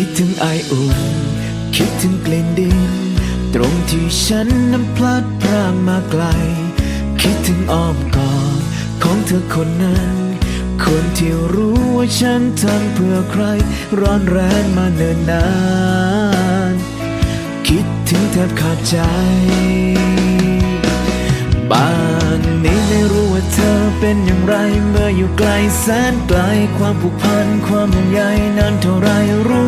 คิดถึงไออุ่น คิดถึงกลิ่นดิน ตรงที่ฉันนั้นพลัดพรากมาไกล คิดถึงอ้อมกอดของเธอคนนั้น คนที่รู้ว่าฉันทำเพื่อใคร ร้อนแรงมาเนิ่นนาน คิดถึงแทบขาดใจ บ้านนี้ไม่รู้ว่าเธอเป็นอย่างไร เมื่ออยู่ไกลแสนไกลความผูกพันความห่วงใยนานเท่าไรรู้